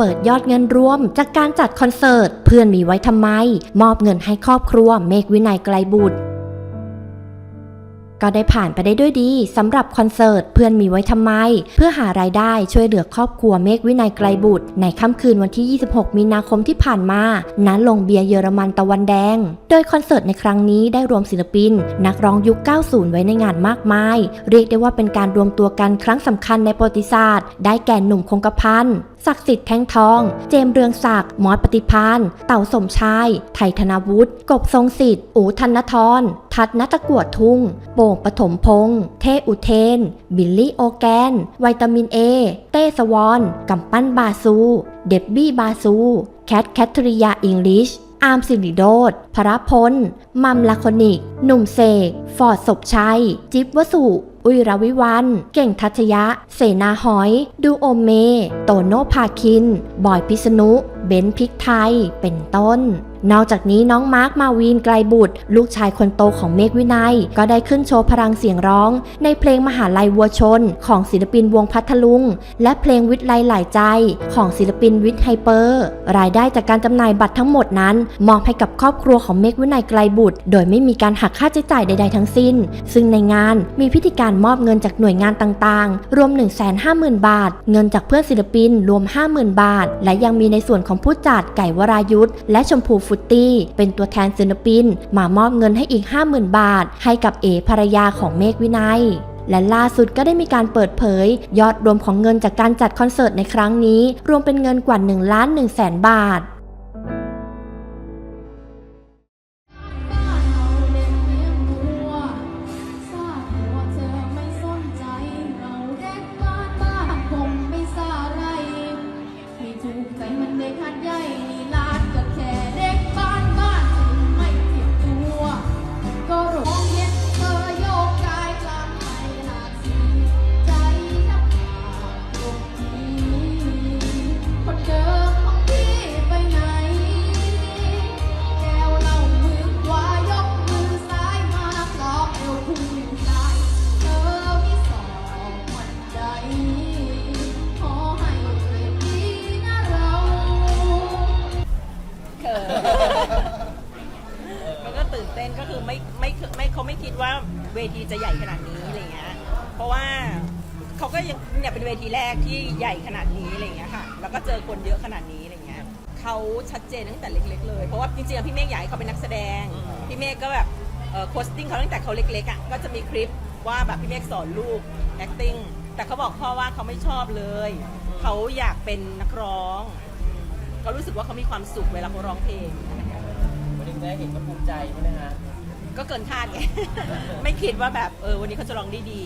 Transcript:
เปิดยอดเงินรวมจากการจัดคอนเสิร์ต เพื่อนมีไว้ทำไม มอบเงินให้ครอบครัวเมกวินัยไกลบุตร ก็ได้ผ่านไปได้ด้วยดีสำหรับคอนเสิร์ตเพื่อนมีไว้ทำไม เพื่อหารายได้ช่วยเหลือครอบครัวเมฆวินัยไกลบุตร ในค่ำคืนวันที่ 26 มีนาคมที่ผ่านมาณโรงเบียร์เยอรมันตะวันแดง โดยคอนเสิร์ตในครั้งนี้ได้รวมศิลปิน นักร้องยุค 90 ไว้ในงานมากมาย เรียกได้ว่าเป็นการรวมตัวกันครั้งสำคัญในประวัติศาสตร์ ได้แก่หนุ่มคงกระพันศักดิ์สิทธิ์แท่งทอง เจมเรืองศักดิ์มอสปฏิพาน เต่าสมชาย ไทยธนาวุฒิ กบทรงสิทธิ์ อูธนทร ทัดนัตะกวดทุ่ง โป่งปฐมพงษ์เทอุเทน บิลลี่โอแกนวิตามินเอ เต้สวอนกำปั้นบาซู เดบบี้บาซู แคทแคทริยาอิงลิช อาร์มสิริโดดพระพล มัมลาคอนิก หนุ่มเสก ฟอร์ดศพชัย จิ๊บวสุอุยรวิวัน เก่งทัชยะ เสนาหอย ดูโอเม โตโนภาคิน บอยพิษณุ เบนซ์พริกไทย เป็นต้น นอกจากนี้น้องมาร์คมาวีนไกลบุตร ลูกชายคนโตของเมฆวินัย ก็ได้ขึ้นโชว์พลังเสียงร้อง ในเพลงมหาลัยวัวชน ของศิลปินวงพัทลุง และเพลงวิทย์ไลหลายใจ ของศิลปินวิทย์ไฮเปอร์ รายได้จากการจำหน่ายบัตรทั้งหมดนั้น มอบให้กับครอบครัวของเมฆวินัยไกลบุตร โดยไม่มีการหักค่าใช้จ่ายใด ๆ ทั้งสิ้น ซึ่งในงานมีพิธีการมอบเงินจากหน่วยงานต่างๆ รวม 150,000 บาท เงินจากเพื่อนศิลปินรวม 50,000 บาท และยังมีในส่วนของผู้จัดไก่วรายุทธและชมพูฟุตตี้ เป็นตัวแทนศิลปิน มามอบเงินให้อีก 50,000 บาท ให้กับเอภรรยาของเมฆวินัยและล่าสุดก็ได้มีการเปิดเผย ยอดรวมของเงินจากการจัดคอนเสิร์ตในครั้งนี้ รวมเป็นเงินกว่า1ล้าน1แสนบาท ที่ถูกใจมันเด็กหัดใหญ่ เวทีจะใหญ่ขนาดนี้อะไรเงี้ย เพราะว่าเขาก็ยังเนี่ยเป็นเวทีแรกที่ใหญ่ขนาดนี้อะไรเงี้ยค่ะ แล้วก็เจอคนเยอะขนาดนี้อะไรเงี้ยเขาชัดเจนตั้งแต่เล็กๆเลย เพราะว่าจริงๆพี่เมฆอยากให้เขาเป็นนักแสดง พี่เมฆก็แบบเอ่อโคสติ้งเขาตั้งแต่เขาเล็กๆอะ ก็จะมีคลิปว่าแบบพี่เมฆสอนลูก acting แต่เขาบอกพ่อว่าเขาไม่ชอบเลย เขาอยากเป็นนักร้อง เขารู้สึกว่าเขามีความสุขเวลาเขาร้องเพลงวันนี้ได้เห็นก็ภูมิใจใช่ไหมฮะ ก็เกินคาดไง ไม่คิดว่าแบบเออวันนี้เขาจะร้องได้ดี